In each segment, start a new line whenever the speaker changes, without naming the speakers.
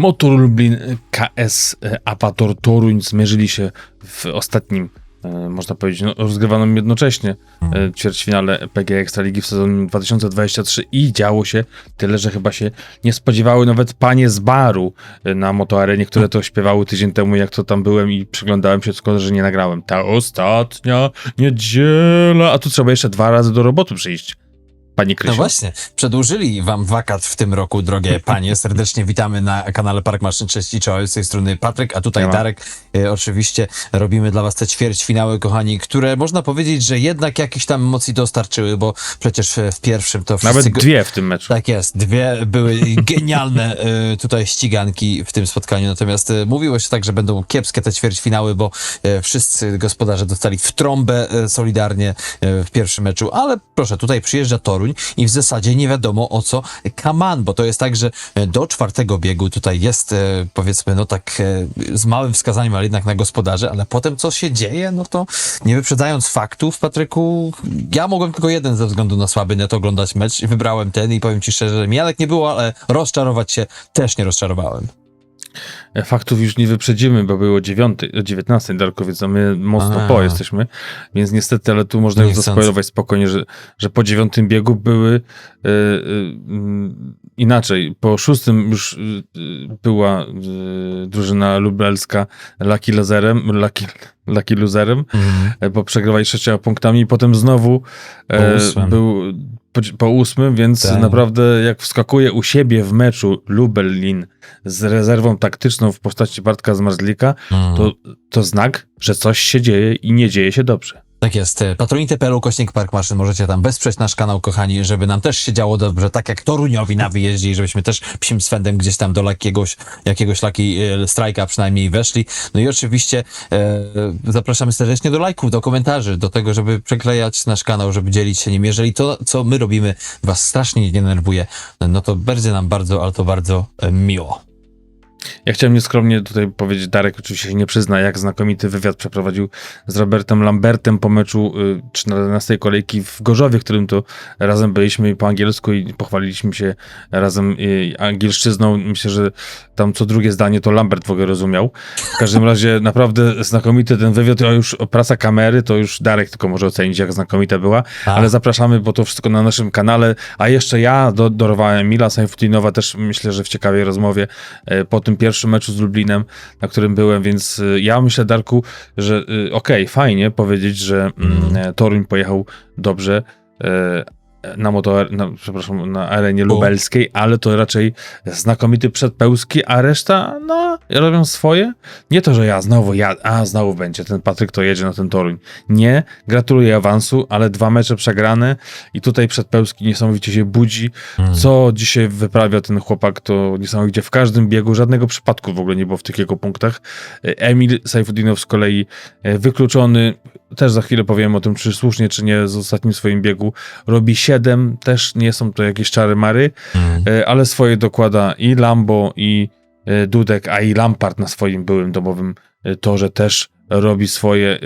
Motor Lublin, KS Apator Toruń zmierzyli się w ostatnim, e, można powiedzieć, no, rozgrywanym jednocześnie ćwierćfinale PG Ekstraligi w sezonie 2023 i działo się tyle, że chyba się nie spodziewały nawet panie z baru na motoarenie, które to śpiewały tydzień temu, jak to tam byłem i przyglądałem się, tylko że nie nagrałem. Ta ostatnia niedziela, a tu trzeba jeszcze dwa razy do roboty przyjść. Panie
No
Krysiu.
właśnie, przedłużyli wam wakat w tym roku, drogie panie. Serdecznie witamy na kanale Park Maszyn. Cześć i czołem. Z tej strony Patryk, a tutaj. Darek. E, oczywiście robimy dla was te ćwierćfinały, kochani, które można powiedzieć, że jednak jakieś tam emocji dostarczyły, bo przecież e, w pierwszym to wszyscy...
Nawet
go-
dwie w tym meczu.
Tak jest, dwie były genialne e, tutaj ściganki w tym spotkaniu, natomiast e, mówiło się tak, że będą kiepskie te ćwierćfinały, bo e, wszyscy gospodarze dostali w trąbę e, solidarnie e, w pierwszym meczu, ale proszę, tutaj przyjeżdża Toruń i w zasadzie nie wiadomo o co kaman, bo to jest tak, że e, do czwartego biegu tutaj jest e, powiedzmy, no tak e, z małym wskazaniem, ale jednak na gospodarze, ale potem co się dzieje, no to nie wyprzedzając faktów, Patryku, ja mogłem tylko jeden ze względu na słaby net oglądać mecz i wybrałem ten i powiem ci szczerze, że miarek nie było, ale rozczarować się też nie rozczarowałem.
Faktów już nie wyprzedzimy, bo było 9, o 19, Darkowiec, a my mocno
A.
po jesteśmy, więc niestety, ale tu można już zaspoilować spokojnie, że, że po dziewiątym biegu były e, e, mm, inaczej. Po szóstym już e, e, była e, drużyna lubelska Lucky Loserem, Lucky, Lucky Loserem, e, bo przegrywali sześcioma punktami i potem znowu e, był po, po ósmym, więc
Tak.
naprawdę jak wskakuje u siebie w meczu Lubelin z rezerwą taktyczną w postaci Bartka Zmarzlika,
Mhm.
to, to znak, że coś się dzieje i nie dzieje się dobrze.
Tak jest. Patronite.pl, kośnik Park Maszyn. Możecie tam wesprzeć nasz kanał, kochani, żeby nam też się działo dobrze, tak jak Toruniowi na wyjeździe i żebyśmy też psim swędem gdzieś tam do jakiegoś, jakiegoś e, Strike'a przynajmniej weszli. No i oczywiście e, zapraszamy serdecznie do lajków, do komentarzy, do tego, żeby przeklejać nasz kanał, żeby dzielić się nim. Jeżeli to, co my robimy, was strasznie nie denerwuje, no to będzie nam bardzo, ale to bardzo e, miło.
Ja chciałem nieskromnie tutaj powiedzieć, Darek oczywiście się nie przyzna, jak znakomity wywiad przeprowadził z Robertem Lambertem po meczu y, 14 kolejki w Gorzowie, w którym to razem byliśmy po angielsku i pochwaliliśmy się razem y, angielszczyzną. Myślę, że tam co drugie zdanie to Lambert w ogóle rozumiał. W każdym razie naprawdę znakomity ten wywiad, a już praca kamery, to już Darek tylko może ocenić, jak znakomita była,
A.
ale zapraszamy, bo to wszystko na naszym kanale, a jeszcze ja do, dorwałem Mila Sajfutinowa też myślę, że w ciekawej rozmowie e, po tym pierwszym meczu z Lublinem, na którym byłem, więc e, ja myślę, Darku, że e, okej, fajnie powiedzieć, że mm, e, Toruń pojechał dobrze e, na motor, na, przepraszam, na arenie lubelskiej, ale to raczej znakomity przedpełski, a reszta, no, robią swoje. Nie to, że ja znowu, ja, a znowu będzie, ten Patryk to jedzie na ten Toruń. Nie, gratuluję awansu, ale dwa mecze przegrane i tutaj przedpełski niesamowicie się budzi. Co dzisiaj wyprawia ten chłopak, to niesamowicie w każdym biegu, żadnego przypadku w ogóle nie było w tych jego punktach. Emil Sajfudinow z kolei e, wykluczony, też za chwilę powiem o tym, czy słusznie, czy nie, z ostatnim swoim biegu. Robi 7, też nie są to jakieś czary mary, e, ale swoje dokłada i Lambo, i e, Dudek, a i Lampard na swoim byłym domowym e, torze też robi swoje,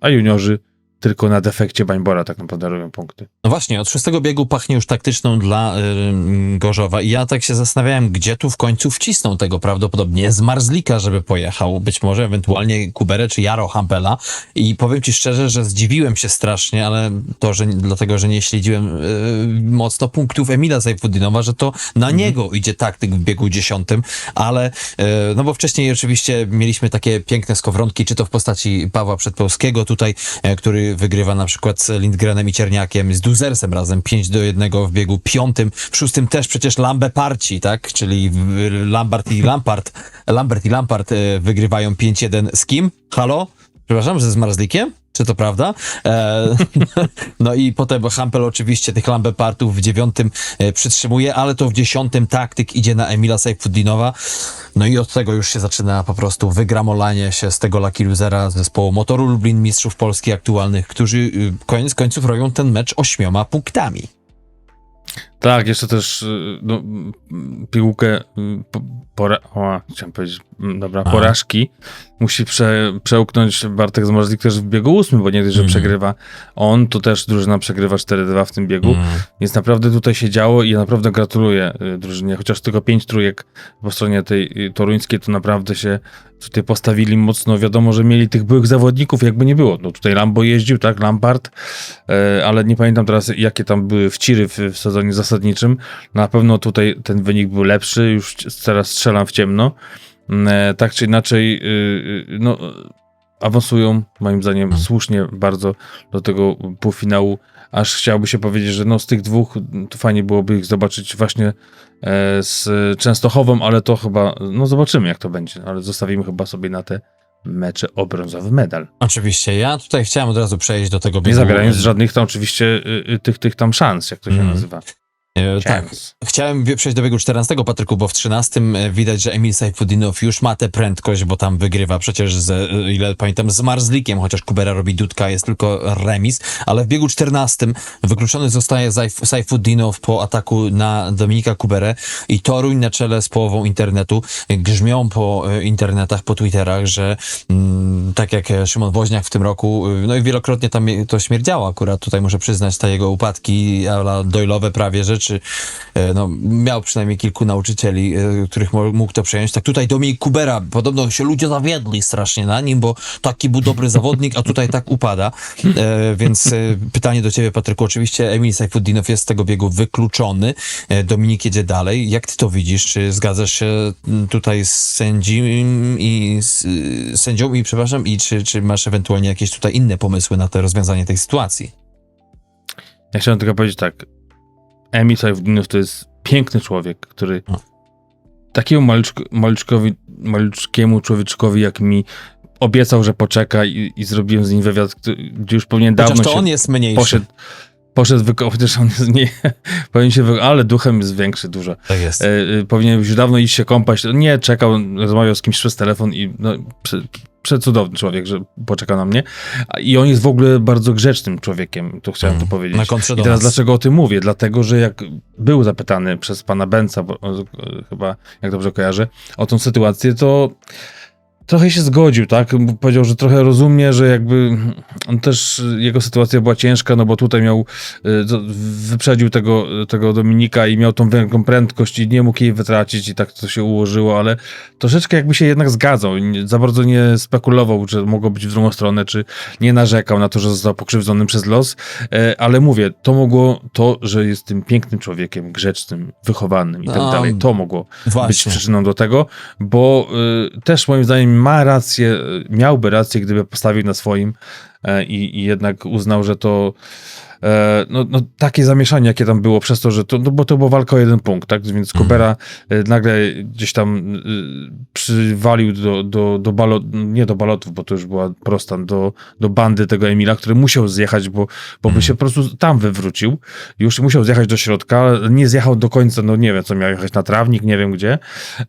a juniorzy tylko na defekcie Bańbora tak naprawdę robią punkty.
No właśnie, od szóstego biegu pachnie już taktyczną dla y, Gorzowa. I ja tak się zastanawiałem, gdzie tu w końcu wcisną tego prawdopodobnie z Marzlika, żeby pojechał, być może ewentualnie Kuberę czy Jaro Hampela. I powiem ci szczerze, że zdziwiłem się strasznie, ale to, że dlatego, że nie śledziłem y, mocno punktów Emila Zajfudinowa, że to na niego idzie taktyk w biegu dziesiątym, ale y, no bo wcześniej oczywiście mieliśmy takie piękne skowronki, czy to w postaci Pawła Przedpełskiego tutaj, e, który wygrywa na przykład z Lindgrenem i Cierniakiem, z Duzersem razem 5 do 1 w biegu piątym, w szóstym też przecież Lambe Parci, tak? Czyli Lambert i Lampard, Lambert i Lampard e, wygrywają 5-1 z kim? Halo? Przepraszam, że z Marzlikiem? Czy to prawda? E, no i potem Hampel oczywiście tych Lambepartów w dziewiątym e, przytrzymuje, ale to w dziesiątym taktyk idzie na Emila Sejfudinowa. No i od tego już się zaczyna po prostu wygramolanie się z tego Lucky Losera zespołu Motoru Lublin Mistrzów Polski aktualnych, którzy y, koniec końców robią ten mecz ośmioma punktami.
Tak, jeszcze też y, no, mm, piłkę, y, po, pora, o, chciałem powiedzieć, mm, dobra,
A.
porażki musi prze, przełknąć Bartek Zmarzlik też w biegu ósmym, bo nie dość, że
Mhm.
przegrywa on, to też drużyna przegrywa 4-2 w tym biegu,
Mm.
więc naprawdę tutaj się działo i ja naprawdę gratuluję y, drużynie, chociaż tylko pięć trójek po stronie tej toruńskiej, to naprawdę się tutaj postawili mocno, wiadomo, że mieli tych byłych zawodników, jakby nie było, no tutaj Lambo jeździł, tak, Lampard, e, ale nie pamiętam teraz, jakie tam były wciry w, w sezonie zasadniczym. Na pewno tutaj ten wynik był lepszy, już teraz strzelam w ciemno. E, Tak czy inaczej, y, y, no, awansują, moim zdaniem,
Hmm.
słusznie bardzo do tego półfinału. Aż chciałoby się powiedzieć, że no, z tych dwóch to fajnie byłoby ich zobaczyć właśnie e, z Częstochową, ale to chyba, no zobaczymy jak to będzie, ale zostawimy chyba sobie na te mecze o brązowy medal.
Oczywiście, ja tutaj chciałem od razu przejść do tego
Nie
biegu.
zabierając żadnych tam oczywiście y, y, tych, tych tam szans, jak to się
Mhm.
nazywa.
E, Tak. Chciałem przejść do biegu 14, Patryku, bo w 13 e, widać, że Emil Sajfudinow już ma tę prędkość, bo tam wygrywa przecież, z, e, ile pamiętam, z Marzlikiem, chociaż Kubera robi dudka, jest tylko remis, ale w biegu 14 wykluczony zostaje Sajfudinow po ataku na Dominika Kuberę i Toruń na czele z połową internetu. Grzmią po internetach, po Twitterach, że mm, tak jak Szymon Woźniak w tym roku, no i wielokrotnie tam to śmierdziało akurat, tutaj muszę przyznać, te jego upadki, ala dojlowe prawie rzeczy, e, no miał przynajmniej kilku nauczycieli, e, których mógł to przejąć. Tak tutaj Dominik Kubera, podobno się ludzie zawiedli strasznie na nim, bo taki był dobry zawodnik, a tutaj tak upada. E, więc pytanie do ciebie, Patryku, oczywiście Emil Sajfuddinow jest z tego biegu wykluczony, Dominik jedzie dalej. Jak ty to widzisz? Czy zgadzasz się tutaj z sędzim i z, sędzią i przepraszam, i czy, czy masz ewentualnie jakieś tutaj inne pomysły na to rozwiązanie tej sytuacji?
Ja chciałem tylko powiedzieć tak. Emil Sajwdinow to jest piękny człowiek, który takiemu maluczk, maluczkowi, maluczkiemu człowieczkowi jak mi obiecał, że poczeka i, i zrobiłem z nim wywiad, gdzie już powinien
Chociaż
dawno
to
się
on jest mniejszy.
poszedł, poszedł wyko- chociaż on jest nie, powinien się, wy- ale duchem jest większy dużo.
Tak jest.
E, e, powinien już dawno iść się kąpać. Nie, czekał, rozmawiał z kimś przez telefon i no, prze, przecudowny człowiek, że poczeka na mnie. I on jest w ogóle bardzo grzecznym człowiekiem, to chciałem
Mm,
tu powiedzieć.
na kontrze
I teraz dlaczego o tym mówię? Dlatego, że jak był zapytany przez pana Benca, bo, e, chyba, jak dobrze kojarzę, o tą sytuację, to trochę się zgodził, tak? Powiedział, że trochę rozumie, że jakby on też, jego sytuacja była ciężka, no bo tutaj miał, y, wyprzedził tego, tego Dominika i miał tą wielką prędkość i nie mógł jej wytracić i tak to się ułożyło, ale troszeczkę jakby się jednak zgadzał. Za bardzo nie spekulował, że mogło być w drugą stronę, czy nie narzekał na to, że został pokrzywdzony przez los, E, ale mówię, to mogło, to, że jest tym pięknym człowiekiem, grzecznym, wychowanym i tak
A,
dalej, to mogło być
Właśnie.
przyczyną do tego, bo y, też moim zdaniem ma rację, miałby rację, gdyby postawił na swoim e, i, i jednak uznał, że to no, no, takie zamieszanie, jakie tam było przez to, że to, no, bo to była walka o jeden punkt, tak, więc Kubera y, nagle gdzieś tam y, przywalił do, do, do balot, nie do balotów, bo to już była prosta, do, do bandy tego Emila, który musiał zjechać, bo, bo by się po prostu tam wywrócił, już musiał zjechać do środka, nie zjechał do końca, no nie wiem, co miał jechać na trawnik, nie wiem gdzie,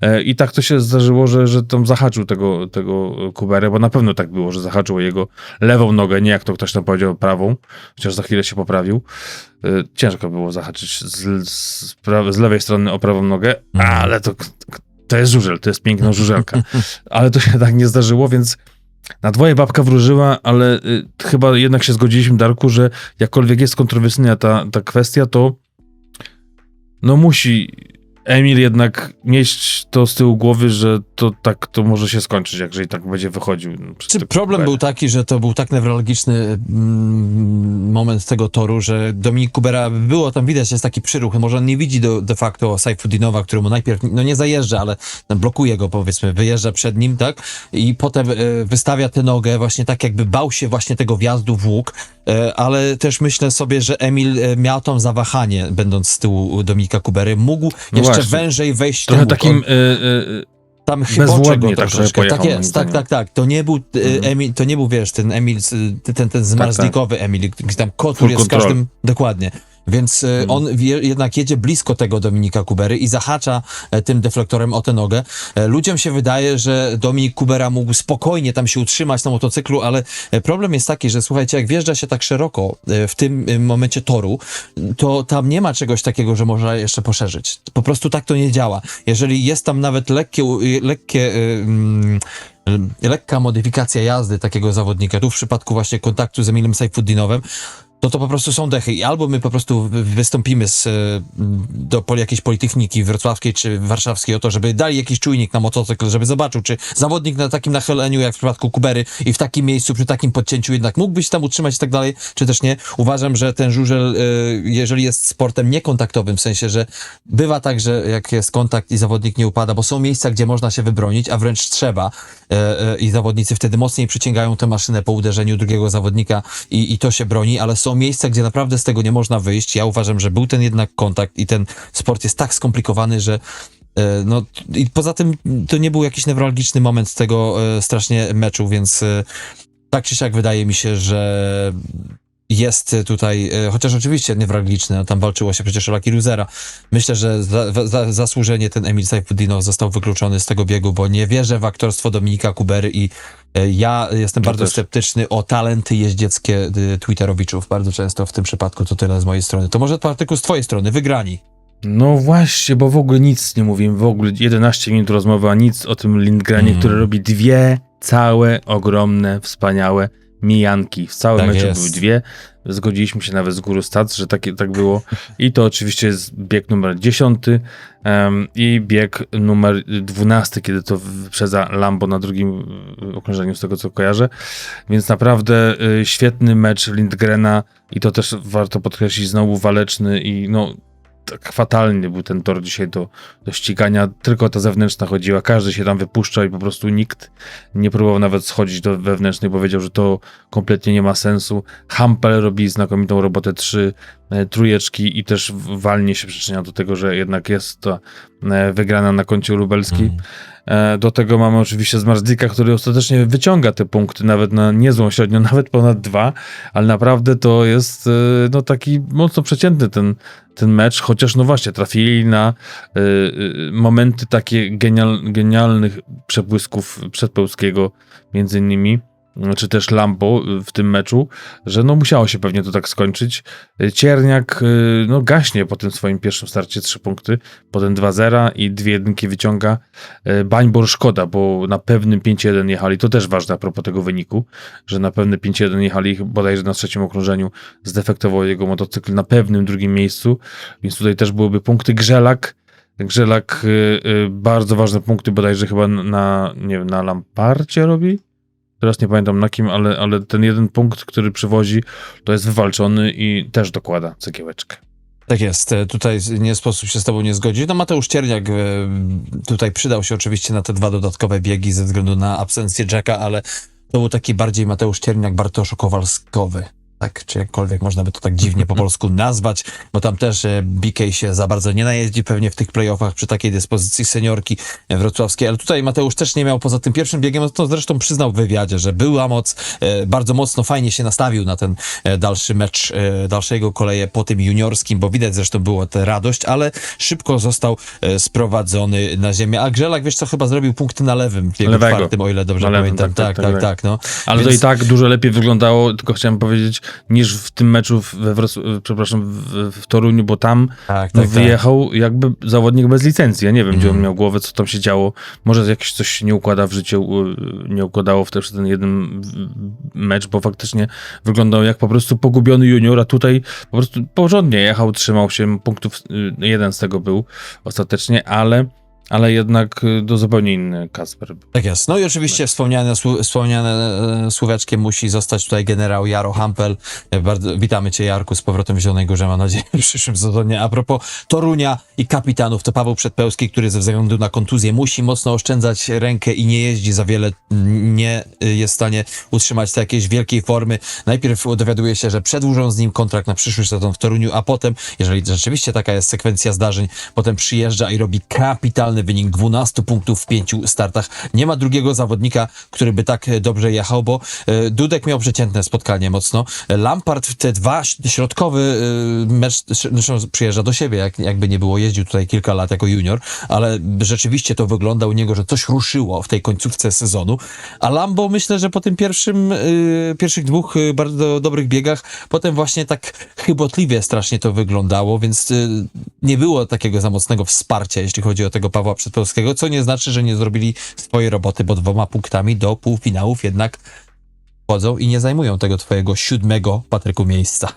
E, I tak to się zdarzyło, że, że tam zahaczył tego, tego Kuberę, bo na pewno tak było, że zahaczył o jego lewą nogę, nie jak to ktoś tam powiedział prawą, chociaż za chwilę się poprawił. E, Ciężko było zahaczyć z, z, z lewej strony o prawą nogę, ale to, to jest żużel, to jest piękna żużelka. Ale to się tak nie zdarzyło, więc na dwoje babka wróżyła, ale y, chyba jednak się zgodziliśmy, Darku, że jakkolwiek jest kontrowersyjna ta, ta kwestia, to no musi Emil jednak mieć to z tyłu głowy, że to tak to może się skończyć, jak jeżeli tak będzie wychodził. no,
Czy problem był taki, że to był tak newralgiczny mm, moment tego toru, że Dominik Kubera, było tam widać, jest taki przyruch, może on nie widzi do, de facto Sajfudinowa, który mu najpierw, no nie zajeżdża, ale blokuje go powiedzmy, wyjeżdża przed nim, tak? I potem e, wystawia tę nogę właśnie tak jakby bał się właśnie tego wjazdu w łuk, e, ale też myślę sobie, że Emil e, miał tam zawahanie, będąc z tyłu Dominika Kubery, mógł
No
jeszcze
właśnie.
wężej wejść ten
Trochę takim y, y,
tam
Bezwładnie tak
troszeczkę.
pojechał,
Tak jest, tak,
zdaniem.
tak, tak. To nie był
Mhm.
Emil, to nie był, wiesz, ten Emil, z- ten, ten zmarzlikowy Emil, gdzie tam kotwór
Full
jest w
control.
każdym, dokładnie. Więc e, on wie, jednak jedzie blisko tego Dominika Kubery i zahacza e, tym deflektorem o tę nogę. E, Ludziom się wydaje, że Dominik Kubera mógł spokojnie tam się utrzymać na motocyklu, ale problem jest taki, że słuchajcie, jak wjeżdża się tak szeroko w tym momencie toru, to tam nie ma czegoś takiego, że można jeszcze poszerzyć. Po prostu tak to nie działa. Jeżeli jest tam nawet lekkie, lekkie mm, y, lekka modyfikacja jazdy takiego zawodnika, tu w przypadku właśnie kontaktu z Emilem Saifuddinowem, to to po prostu są dechy i albo my po prostu wy- wystąpimy z, e, do jakiejś Politechniki Wrocławskiej czy Warszawskiej o to, żeby dali jakiś czujnik na motocykl, żeby zobaczył, czy zawodnik na takim nachyleniu jak w przypadku Kubery i w takim miejscu, przy takim podcięciu jednak mógłby się tam utrzymać i tak dalej, czy też nie. Uważam, że ten żużel, e, jeżeli jest sportem niekontaktowym, w sensie, że bywa tak, że jak jest kontakt i zawodnik nie upada, bo są miejsca, gdzie można się wybronić, a wręcz trzeba e, i zawodnicy wtedy mocniej przyciągają tę maszynę po uderzeniu drugiego zawodnika i, i to się broni, ale są miejsca, gdzie naprawdę z tego nie można wyjść. Ja uważam, że był ten jednak kontakt i ten sport jest tak skomplikowany, że e, no i poza tym to nie był jakiś newralgiczny moment tego e, strasznie meczu, więc e, tak czy siak wydaje mi się, że jest tutaj, e, chociaż oczywiście newralgiczny, no tam walczyło się przecież o Lucky Losera. Myślę, że za, za, zasłużenie ten Emil Saifuddinow został wykluczony z tego biegu, bo nie wierzę w aktorstwo Dominika Kubery i e, ja jestem
Ja
bardzo
też.
sceptyczny o talenty jeździeckie y, Twitterowiczów. Bardzo często w tym przypadku to tyle z mojej strony. To może artykuł z twojej strony, wygrani.
No właśnie, bo w ogóle nic nie mówimy, w ogóle 11 minut rozmowy, a nic o tym Lindgrenie,
Mm.
który robi dwie całe, ogromne, wspaniałe mijanki. W całym
Tak
meczu
jest.
były dwie. Zgodziliśmy się nawet z góry stac, że takie, tak było. I to oczywiście jest bieg numer 10 em, i bieg numer 12, kiedy to wyprzedza Lambo na drugim y, okrążeniu, z tego co kojarzę. Więc naprawdę y, świetny mecz Lindgrena i to też warto podkreślić, znowu waleczny i no tak fatalny był ten tor dzisiaj do, do ścigania. Tylko ta zewnętrzna chodziła. Każdy się tam wypuszczał i po prostu nikt nie próbował nawet schodzić do wewnętrznej, bo wiedział, że to kompletnie nie ma sensu. Hampel robi znakomitą robotę, trzy e, trójeczki i też walnie się przyczynia do tego, że jednak jest to wygrana na koncie lubelskim. E, Do tego mamy oczywiście Zmarzlika, który ostatecznie wyciąga te punkty nawet na niezłą średnią, nawet ponad dwa, ale naprawdę to jest e, no, taki mocno przeciętny ten, ten mecz, chociaż no właśnie trafili na e, e, momenty takie genial, genialnych przebłysków Przedpełskiego między innymi czy też Lambo w tym meczu, że no musiało się pewnie to tak skończyć. Cierniak y, no gaśnie po tym swoim pierwszym starcie trzy punkty, potem 2-0 i dwie jedynki wyciąga. Y, Bańbor szkoda, bo na pewnym 5-1 jechali, to też ważne a propos tego wyniku, że na pewnym 5-1 jechali bodajże na trzecim okrążeniu, zdefektował jego motocykl na pewnym drugim miejscu, więc tutaj też byłyby punkty. Grzelak, Grzelak y, y, bardzo ważne punkty bodajże chyba na, nie wiem, na Lamparcie robi? Teraz nie pamiętam na kim, ale, ale ten jeden punkt, który przywozi, to jest wywalczony i też dokłada cegiełeczkę.
Tak jest, e, tutaj nie sposób się z tobą nie zgodzić. No Mateusz Cierniak e, tutaj przydał się oczywiście na te dwa dodatkowe biegi ze względu na absencję Jacka, ale to był taki bardziej Mateusz Cierniak Bartoszu Kowalskowy. Tak, czy jakkolwiek można by to tak dziwnie po polsku nazwać, bo tam też e, BK się za bardzo nie najeździ pewnie w tych playoffach przy takiej dyspozycji seniorki e, wrocławskiej, ale tutaj Mateusz też nie miał poza tym pierwszym biegiem, no to zresztą przyznał w wywiadzie, że była moc, e, bardzo mocno fajnie się nastawił na ten e, dalszy mecz, e, dalsze jego koleje po tym juniorskim, bo widać zresztą było tę radość, ale szybko został e, sprowadzony na ziemię. A Grzelak, wiesz co, chyba zrobił punkty na lewym biegu
Lewego.
czwartym, o ile dobrze
lewym,
pamiętam.
tak,
Tak,
tak,
tak,
tak,
tak, no.
Ale to i tak dużo lepiej wyglądało, tylko chciałem powiedzieć, niż w tym meczu we Wros- przepraszam, w, w Toruniu, bo tam
Tak, tak, tak.
wyjechał jakby zawodnik bez licencji. Ja nie wiem, gdzie on
Mhm.
miał głowę, co tam się działo. Może jakieś coś się nie układa w życiu, y, nie układało w też ten jeden mecz, bo faktycznie wyglądał jak po prostu pogubiony junior, a tutaj po prostu porządnie jechał, trzymał się, punktów y, jeden z tego był ostatecznie, ale, ale jednak y, to zupełnie inny Kasper.
Tak jest. No i oczywiście wspomniane, słu- wspomniane e, słóweczkiem musi zostać tutaj generał Jaro Hampel. E, Bardzo, witamy cię Jarku z powrotem w Zielonej Górze, mam nadzieję w przyszłym sezonie. A propos Torunia i kapitanów, to Paweł Przedpełski, który ze względu na kontuzję musi mocno oszczędzać rękę i nie jeździ za wiele, nie y, jest w stanie utrzymać tej jakiejś wielkiej formy. Najpierw dowiaduje się, że przedłużą z nim kontrakt na przyszły sezon w Toruniu, a potem, jeżeli rzeczywiście taka jest sekwencja zdarzeń, potem przyjeżdża i robi kapitalny fenomenalny wynik 12 punktów w pięciu startach. Nie ma drugiego zawodnika, który by tak e, dobrze jechał, bo e, Dudek miał przeciętne spotkanie mocno. Lampard w te dwa środkowy e, mecz, zresztą przyjeżdża do siebie, jak, jakby nie było, jeździł tutaj kilka lat jako junior, ale rzeczywiście to wygląda u niego, że coś ruszyło w tej końcówce sezonu. A Lambo myślę, że po tym pierwszym, pierwszych dwóch bardzo dobrych biegach, potem właśnie tak chybotliwie strasznie to wyglądało, więc nie było takiego za mocnego wsparcia, jeśli chodzi o tego Pawła Przedpolskiego, co nie znaczy, że nie zrobili swojej roboty, bo dwoma punktami do półfinałów jednak wchodzą i nie zajmują tego twojego siódmego, Patryku, miejsca.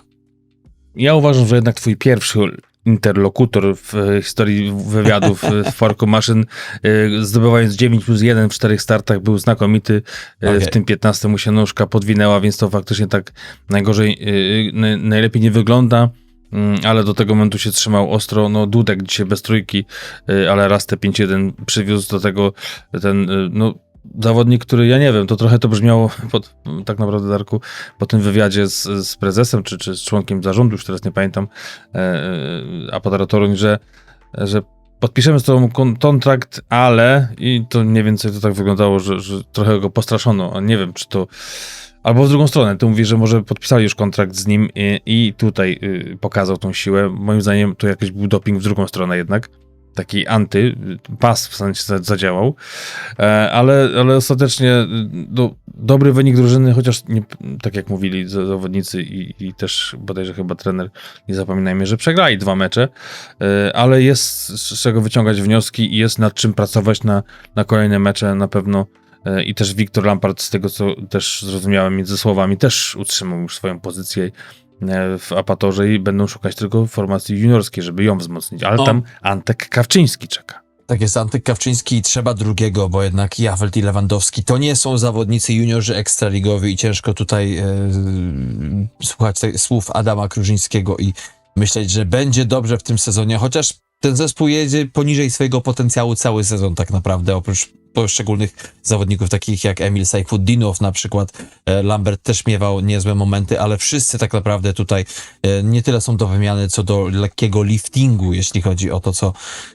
Ja uważam, że jednak twój pierwszy interlokutor w historii wywiadów w Forku Maszyn, e, zdobywając 9 plus 1 w czterech startach, był znakomity.
Okej.
W tym 15 mu się nóżka podwinęła, więc to faktycznie tak najgorzej, e, na- najlepiej nie wygląda. Mm, Ale do tego momentu się trzymał ostro. No, Dudek dzisiaj bez trójki, e, ale raz te 5-1 przywiózł do tego ten, e, no, zawodnik, który ja nie wiem, to trochę to brzmiało pod, tak naprawdę, Darku, po tym wywiadzie z, z prezesem, czy, czy z członkiem zarządu, już teraz nie pamiętam, e, e, Apoderatorun, że, że podpiszemy z tobą kon- kontrakt, ale i to mniej więcej to tak wyglądało, że, że trochę go postraszono, a nie wiem, czy to albo w drugą stronę, ty mówisz, że może podpisali już kontrakt z nim i, i tutaj y, pokazał tą siłę. Moim zdaniem to jakiś był doping w drugą stronę jednak. Taki anty, pas w sensie za- zadziałał, e, ale, ale ostatecznie y, do, dobry wynik drużyny, chociaż nie, tak jak mówili za- zawodnicy i, i też bodajże chyba trener, nie zapominajmy, że przegrali dwa mecze, e, ale jest z czego wyciągać wnioski i jest nad czym pracować na, na kolejne mecze na pewno. E, I też Wiktor Lampard, z tego co też zrozumiałem między słowami, też utrzymał już swoją pozycję e, w apatorze i będą szukać tylko formacji juniorskiej, żeby ją wzmocnić. Ale
No.
tam Antek Kawczyński czeka.
Tak jest, Antyk Kawczyński i trzeba drugiego, bo jednak Jafelt i Lewandowski to nie są zawodnicy juniorzy ekstraligowi i ciężko tutaj e, słuchać tych słów Adama Krużyńskiego i myśleć, że będzie dobrze w tym sezonie, chociaż ten zespół jedzie poniżej swojego potencjału cały sezon tak naprawdę, oprócz poszczególnych zawodników takich jak Emil Sajfuddinow na przykład, e, Lambert też miewał niezłe momenty, ale wszyscy tak naprawdę tutaj e, nie tyle są do wymiany, co do lekkiego liftingu, jeśli chodzi o to, co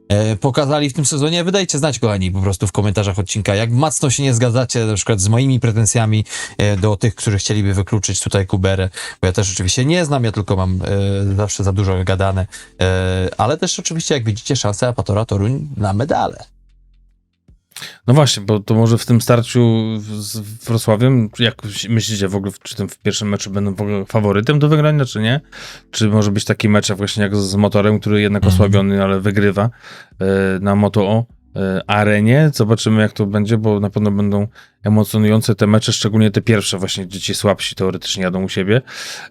e, pokazali w tym sezonie. Wydajcie znać, kochani, po prostu w komentarzach odcinka, jak mocno się nie zgadzacie na przykład z moimi pretensjami do tych, którzy chcieliby wykluczyć tutaj Kuberę, bo ja też oczywiście nie znam, ja tylko mam zawsze za dużo gadane, ale też oczywiście, jak widzicie, szansę Apatora Toruń na medale.
No właśnie, bo to może w tym starciu z Wrocławiem, jak myślicie w ogóle, czy tym w pierwszym meczu będą w ogóle faworytem do wygrania, czy nie? Czy może być taki mecz właśnie jak z motorem, który jednak
Mhm.
osłabiony, ale wygrywa e, na Moto O arenie? Zobaczymy jak to będzie, bo na pewno będą emocjonujące te mecze, szczególnie te pierwsze właśnie, gdzie ci słabsi teoretycznie jadą u siebie.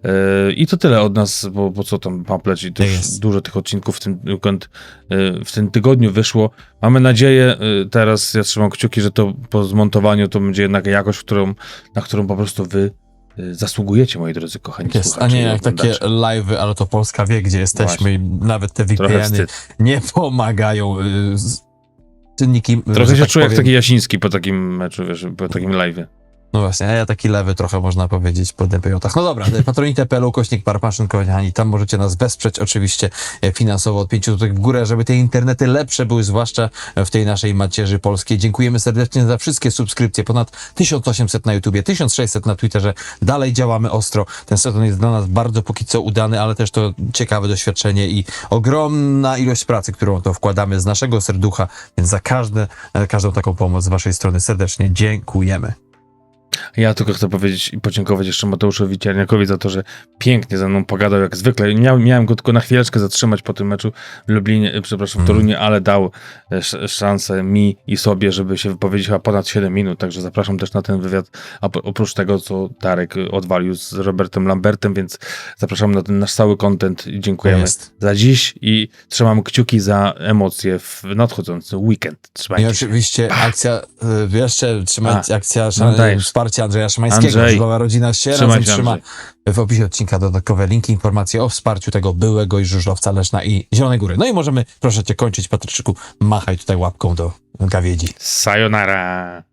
E, I to tyle od nas, bo, bo co tam pampleć i
jest.
dużo tych odcinków w tym, e, w tym tygodniu wyszło. Mamy nadzieję, y, teraz ja trzymam kciuki, że to po zmontowaniu to będzie jednak jakość, którą, na którą po prostu wy y, zasługujecie, moi drodzy kochani
jest, a
słuchacze
nie
i
jak takie live'y, ale to Polska wie, gdzie jesteśmy
Właśnie.
i nawet te
wstyd.
nie pomagają. Czynniki.
Trochę się
tak
czuję jak taki Jasiński po takim meczu, wiesz, po takim live'ie.
No właśnie, a ja taki lewy trochę można powiedzieć po DPJ-ach. No dobra, patronite.pl, kośnik parpaszyn, kochani, tam możecie nas wesprzeć oczywiście e, finansowo od 5 zł w górę, żeby te internety lepsze były, zwłaszcza w tej naszej macierzy polskiej. Dziękujemy serdecznie za wszystkie subskrypcje, ponad 1800 na YouTubie, 1600 na Twitterze, dalej działamy ostro. Ten sezon jest dla nas bardzo póki co udany, ale też to ciekawe doświadczenie i ogromna ilość pracy, którą to wkładamy z naszego serducha, więc za każde, e, każdą taką pomoc z waszej strony serdecznie dziękujemy.
Ja tylko chcę powiedzieć i podziękować jeszcze Mateuszowi Cierniakowi za to, że pięknie ze mną pogadał jak zwykle. Miał, miałem go tylko na chwileczkę zatrzymać po tym meczu w Lublinie, e, przepraszam, w
Mhm.
Toruniu, ale dał e, sz- szansę mi i sobie, żeby się wypowiedzieć chyba ponad 7 minut, także zapraszam też na ten wywiad, a oprócz tego, co Darek odwalił z Robertem Lambertem, więc zapraszam na ten nasz cały content i dziękujemy za dziś i trzymam kciuki za emocje w nadchodzący weekend.
I
Trzymajcie się.
oczywiście akcja, y, jeszcze trzymać
A,
akcja
no
szan- wsparcia Andrzeja Szymańskiego.
Andrzej.
Żulowa rodzina się
Trzymaj
razem
się,
trzyma. W opisie odcinka dodatkowe linki, informacje o wsparciu tego byłego i żużlowca Leszna i Zielonej Góry. No i możemy, proszę cię, kończyć, Patryczku. Machaj tutaj łapką do gawiedzi.
Sayonara.